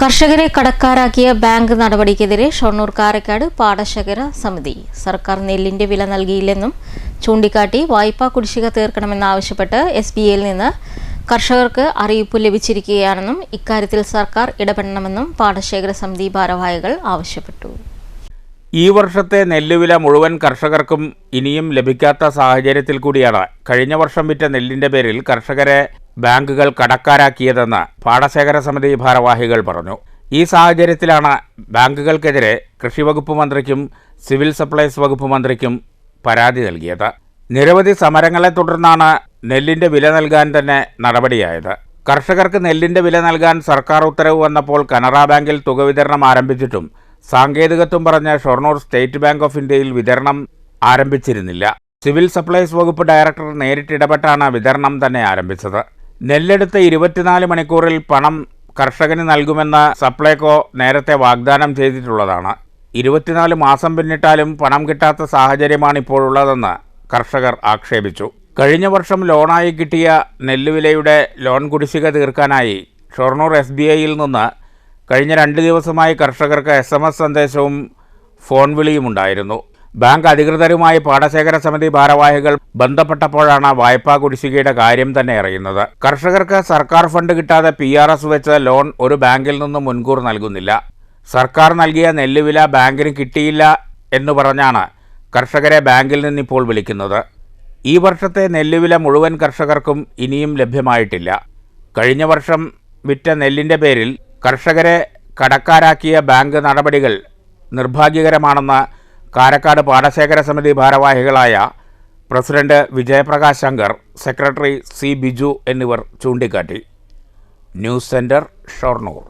കർഷകരെ കടക്കാരാക്കിയ ബാങ്ക് നടപടിക്കെതിരെ ഷൊർണൂർ കാരക്കാട് പാടശേഖര സമിതി. സർക്കാർ നെല്ലിന്റെ വില നൽകിയില്ലെന്നും ചൂണ്ടിക്കാട്ടി വായ്പാ കുടിശ്ശിക തീർക്കണമെന്നാവശ്യപ്പെട്ട് എസ് ബി ഐയിൽ നിന്ന് കർഷകർക്ക് അറിയിപ്പ് ലഭിച്ചിരിക്കുകയാണെന്നും ഇക്കാര്യത്തിൽ സർക്കാർ ഇടപെടണമെന്നും പാടശേഖര സമിതി ഭാരവാഹികൾ ആവശ്യപ്പെട്ടു. ഈ വർഷത്തെ നെല്ലുവില മുഴുവൻ കർഷകർക്കും ഇനിയും ലഭിക്കാത്ത സാഹചര്യത്തിൽ കൂടിയാണ്. കഴിഞ്ഞ വർഷം വിറ്റ നെല്ലിന്റെ പേരിൽ കർഷകരെ ബാങ്കുകൾ കടക്കാരാക്കിയതെന്ന് പാടശേഖര സമിതി ഭാരവാഹികൾ പറഞ്ഞു. ഈ സാഹചര്യത്തിലാണ് ബാങ്കുകൾക്കെതിരെ കൃഷി വകുപ്പ് മന്ത്രിക്കും സിവിൽ സപ്ലൈസ് വകുപ്പ് മന്ത്രിക്കും പരാതി നൽകിയത്. നിരവധി സമരങ്ങളെ തുടർന്നാണ് നെല്ലിന്റെ വില നൽകാൻ തന്നെ നടപടിയായത്. കർഷകർക്ക് നെല്ലിന്റെ വില നൽകാൻ സർക്കാർ ഉത്തരവ് വന്നപ്പോൾ കനറ ബാങ്കിൽ തുക വിതരണം ആരംഭിച്ചിട്ടും സാങ്കേതികത്വം പറഞ്ഞ ഷൊർണൂർ സ്റ്റേറ്റ് ബാങ്ക് ഓഫ് ഇന്ത്യയിൽ വിതരണം ആരംഭിച്ചിരുന്നില്ല. സിവിൽ സപ്ലൈസ് വകുപ്പ് ഡയറക്ടർ നേരിട്ടിടപെട്ടാണ് വിതരണം തന്നെ ആരംഭിച്ചത്. നെല്ലെടുത്ത് ഇരുപത്തിനാല് മണിക്കൂറിൽ പണം കർഷകന് നൽകുമെന്ന് സപ്ലൈകോ നേരത്തെ വാഗ്ദാനം ചെയ്തിട്ടുള്ളതാണ്. ഇരുപത്തിനാല് മാസം പിന്നിട്ടാലും പണം കിട്ടാത്ത സാഹചര്യമാണ് ഇപ്പോഴുള്ളതെന്ന് കർഷകർ ആക്ഷേപിച്ചു. കഴിഞ്ഞ വർഷം ലോണായി കിട്ടിയ നെല്ലുവിലയുടെ ലോൺ കുടിശ്ശിക തീർക്കാനായി ഷൊർണൂർ എസ് ബി ഐയിൽ നിന്ന് കഴിഞ്ഞ രണ്ട് ദിവസമായി കർഷകർക്ക് എസ് എം എസ് സന്ദേശവും ഫോൺ വിളിയും ഉണ്ടായിരുന്നു. ബാങ്ക് അധികൃതരുമായി പാടശേഖര സമിതി ഭാരവാഹികൾ ബന്ധപ്പെട്ടപ്പോഴാണ് വായ്പാ കുടിശ്ശികയുടെ കാര്യം തന്നെ അറിയുന്നത്. കർഷകർക്ക് സർക്കാർ ഫണ്ട് കിട്ടാതെ പി ആർ എസ് വെച്ച് ലോൺ ഒരു ബാങ്കിൽ നിന്നും മുൻകൂർ നൽകുന്നില്ല. സർക്കാർ നൽകിയ നെല്ലുവില ബാങ്കിന് കിട്ടിയില്ല എന്ന് പറഞ്ഞാണ് കർഷകരെ ബാങ്കിൽ നിന്നിപ്പോൾ വിളിക്കുന്നത്. ഈ വർഷത്തെ നെല്ലുവില മുഴുവൻ കർഷകർക്കും ഇനിയും ലഭ്യമായിട്ടില്ല. കഴിഞ്ഞ വർഷം വിറ്റ നെല്ലിന്റെ പേരിൽ കർഷകരെ കടക്കാരാക്കിയ ബാങ്ക് നടപടികൾ നിർഭാഗ്യകരമാണെന്ന് കാരക്കാട് പാടശേഖര സമിതി ഭാരവാഹികളായ president Vijayaprakash Shankar secretary C Biju എന്നിവർ ചൂണ്ടിക്കാട്ടി. News centre Shoranur.